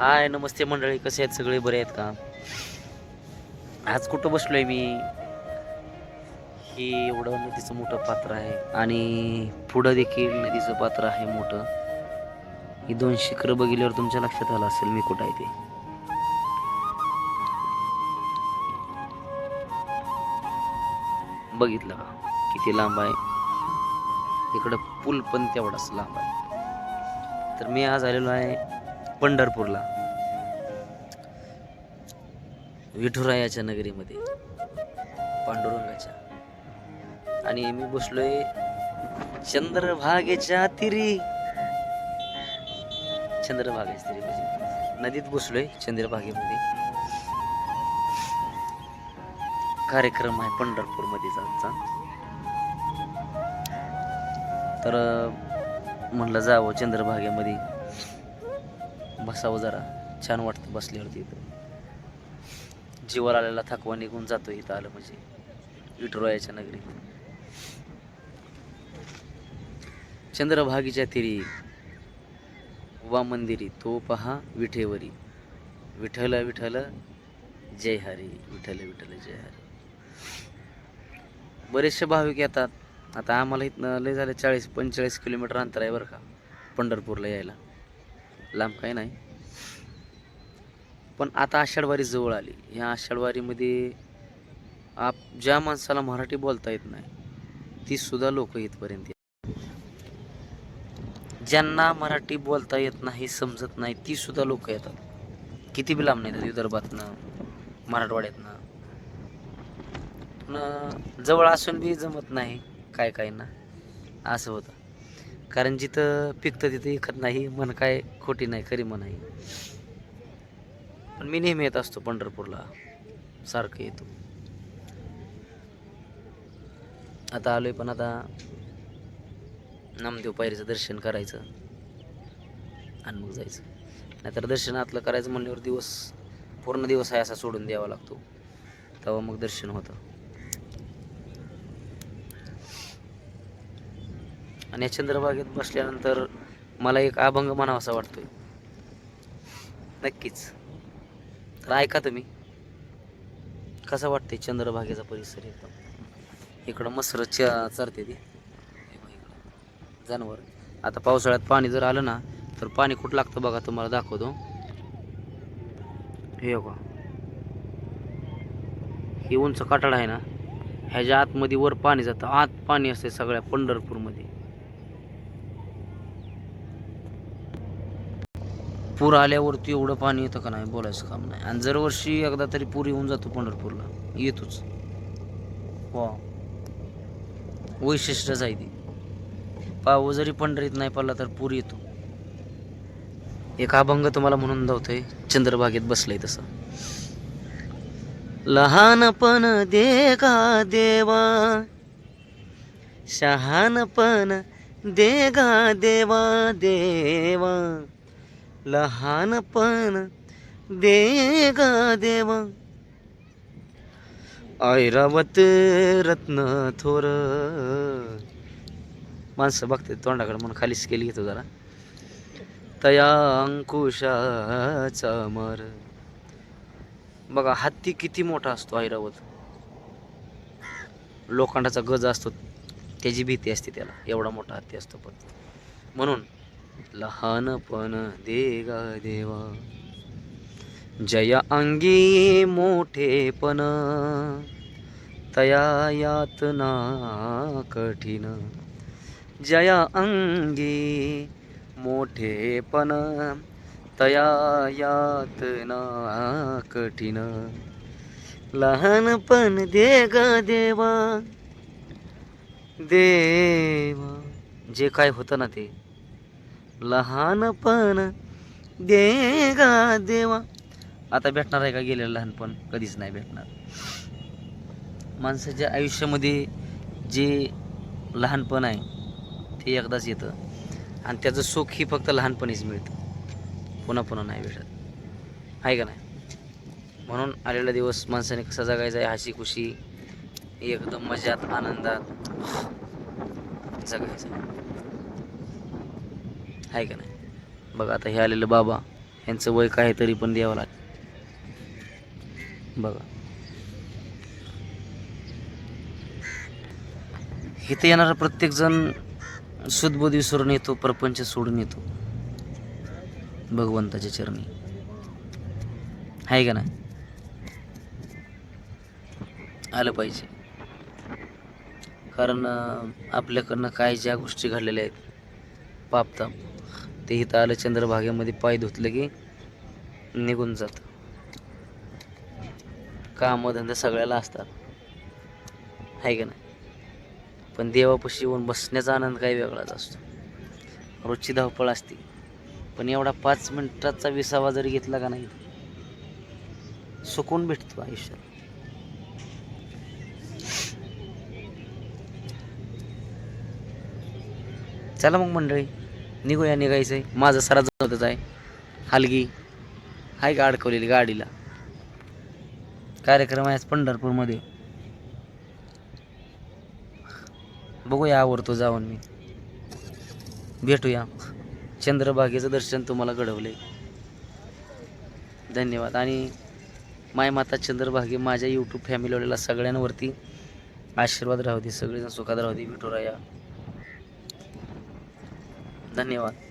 हाय नमस्ते मंडळी कसे आहेत? सगळे बरे आहेत का? आज कुठं बसलोय मी? हे एवढं नदीचं मोठं पात्र आहे आणि पुढं देखील नदीचं पात्र आहे मोठं. ही दोन शिखरं बघितल्यावर तुमच्या लक्षात आलं असेल मी कुठं आहे ते. बघितलं का? किती लांब आहे. इकडं पूल पण तेवढाच लांब आहे. तर मी आज आलेलो आहे पंढरपूरला. विठुरायाच्या नगरीमध्ये पांडुरंगाच्या. आणि मी बसलोय चंद्रभागेच्या तिरी. चंद्रभागेच्या तिरी म्हणजे नदीत बसलोय चंद्रभागेमध्ये. कार्यक्रम आहे पंढरपूरमध्ये आमचा तर म्हणलं जावं चंद्रभागेमध्ये. बसावं जरा. छान वाटतं बसल्यावरती इथं. जीवाला आलेला थकवा निघून जातो इथं आलं म्हणजे. विठुरायाच्या नगरी चंद्रभागीच्या तिरी. वा मंदिरी तो पहा विठेवरी. विठ्ठल विठ्ठल जय हरी. विठ्ठल विठ्ठल जय हरी. बरेचसे भाविक येतात. आता आम्हाला इथनं लय झाले चाळीस पंचेचाळीस किलोमीटर अंतर आहे बरं का. पंढरपूरला यायला. लांब काही नाही. पण आता आषाढवारी जवळ आली. ह्या आषाढवारीमध्ये आप ज्या माणसाला मराठी बोलता येत नाही ती सुद्धा लोक इथपर्यंत येतात. ज्यांना मराठी बोलता येत नाही समजत नाही ती सुद्धा लोक येतात. किती बी लांब नाही येतात विदर्भातनं मराठवाड्यातनं. जवळ असून बी जमत नाही काय काय ना असं होतं. कारण जिथं पिकतं तिथं इकत नाही मन काय खोटी नाही खरी मन आहे. पण मी नेहमी येत असतो पंढरपूरला सारखं येतो. आता आलोय पण आता नामदेव पायरीचं दर्शन करायचं आणि मग जायचं. नाहीतर दर्शन आतलं करायचं म्हणल्यावर दिवस पूर्ण दिवस आहे असा सोडून द्यावा लागतो. तेव्हा मग दर्शन होतं. आणि या चंद्रबागेत बसल्यानंतर मला एक अभंग म्हणावासा वाटतोय. नक्कीच. तर ऐका तुम्ही. कसा वाटते चंद्रभागेचा परिसर एकदम? इकडं मसर चरते ती. जनावर. आता पावसाळ्यात पाणी जर आलं ना तर पाणी कुठं लागतं बघा तुम्हाला दाखवतो. हे बघा. हे उंच कटाड आहे ना ह्याच्या आतमध्ये वर पाणी जातं. आत पाणी असते सगळ्या पंढरपूरमध्ये. पूर आल्यावरती एवढं पाणी येतं का नाही बोलायचं काम नाही. आणि दरवर्षी एकदा तरी पूर येऊन जातो पंढरपूरला येतोच. वा. वैशिष्ट्यच आहे ती पाव जरी पंढरीत नाही पडला तर पूर येतो. एक अभंग तुम्हाला म्हणून धावतोय चंद्रभागेत बसलंय तसं. लहानपण दे गा देवा शहानपण दे गा देवा देवा. लहानपण दे ग देवा. ऐरावत रत्न थोर. माणसं बघते तोंडाकडे म्हणून खाली स्केल घेतो जरा. तया अंकुशाचा मर. बघा हत्ती किती मोठा असतो ऐरावत. लोखंडाचा गज असतो त्याची भीती असते त्याला. एवढा मोठा हत्ती असतो पण. म्हणून लहानपण दे गा देवा. जय अंगी मोठेपण तया यातना कठीण. जया अंगी मोठेपण तया यातना कठीण. लहानपण दे ग देवा. देवा. जे काय होतं ना ते. लहानपण दे गा देवा. आता भेटणार आहे का गेलेलं लहानपण? कधीच नाही भेटणार. माणसाच्या आयुष्यामध्ये जे लहानपण आहे ते एकदाच येतं. आणि त्याचं सुख ही फक्त लहानपणीच मिळतं. पुन्हा पुन्हा नाही भेटत. आहे का नाही? म्हणून आलेला दिवस माणसाने कसा जगायचा आहे हसी खुशी एकदम मजात आनंदात जगायचं. आहे का नाही? बघा आता हे आलेलं बाबा यांचं वय काय तरी पण द्यावं लागेल. बघा. इथे येणारा प्रत्येक जण सुदबोध विसरून येतो प्रपंच सोडून येतो. भगवंताच्या चरणी. आहे का नाही? आलं पाहिजे. कारण आपल्याकडनं काय ज्या गोष्टी घडलेल्या आहेत पापताप ते इथं आलं चंद्रभागेमध्ये पाय धुतलं की निघून जात. कामधंदे सगळ्याला असतात. आहे का नाही? पण देवापाशी येऊन बसण्याचा आनंद काही वेगळाच असतो. रोजची धावपळ असते. पण एवढा पाच मिनिटाचा विसावा जरी घेतला का नाही सुकून भेटतो आयुष्यात चला मग मंडळी. निघूया निघायचं आहे माझं सरा होतच आहे. हलगी. आहे का अडकवलेली गाडीला? कार्यक्रम आहे आज पंढरपूरमध्ये. बघूया आवडतो जाऊन मी. भेटूया. चंद्रभागेचं दर्शन तुम्हाला घडवले धन्यवाद. आणि माय माता चंद्रभागे माझ्या यूट्यूब फॅमिलीवाल्याला सगळ्यांवरती आशीर्वाद राहू दे. सगळेजण सुखात राहू दे. विठुराया. धन्यवाद.